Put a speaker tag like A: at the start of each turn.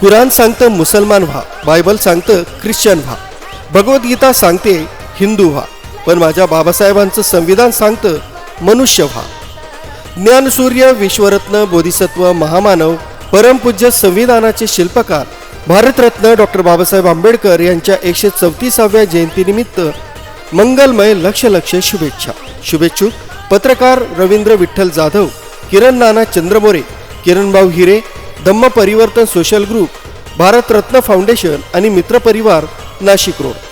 A: कुराण सांगतं मुसलमान व्हा बायबल सांगतं ख्रिश्चन व्हा. भगवद्गीता सांगते हिंदू व्हा पण माझ्या बाबासाहेबांचं संविधान सांगतं मनुष्य व्हा. ज्ञानसूर्य विश्वरत्न बोधिसत्व महामानव परमपूज्य संविधानाचे शिल्पकार भारतरत्न डॉक्टर बाबासाहेब आंबेडकर यांच्या एकशे चौतीसाव्या जयंतीनिमित्त मंगलमय लक्ष लक्ष शुभेच्छा. शुभेच्छुक पत्रकार रवींद्र विठ्ठल जाधव किरण नाना चंद्रमोरे किरणभाऊ हिरे धम्म परिवर्तन सोशल ग्रुप भारतरत्न फाउंडेशन आणि मित्रपरिवार नाशिक रोड.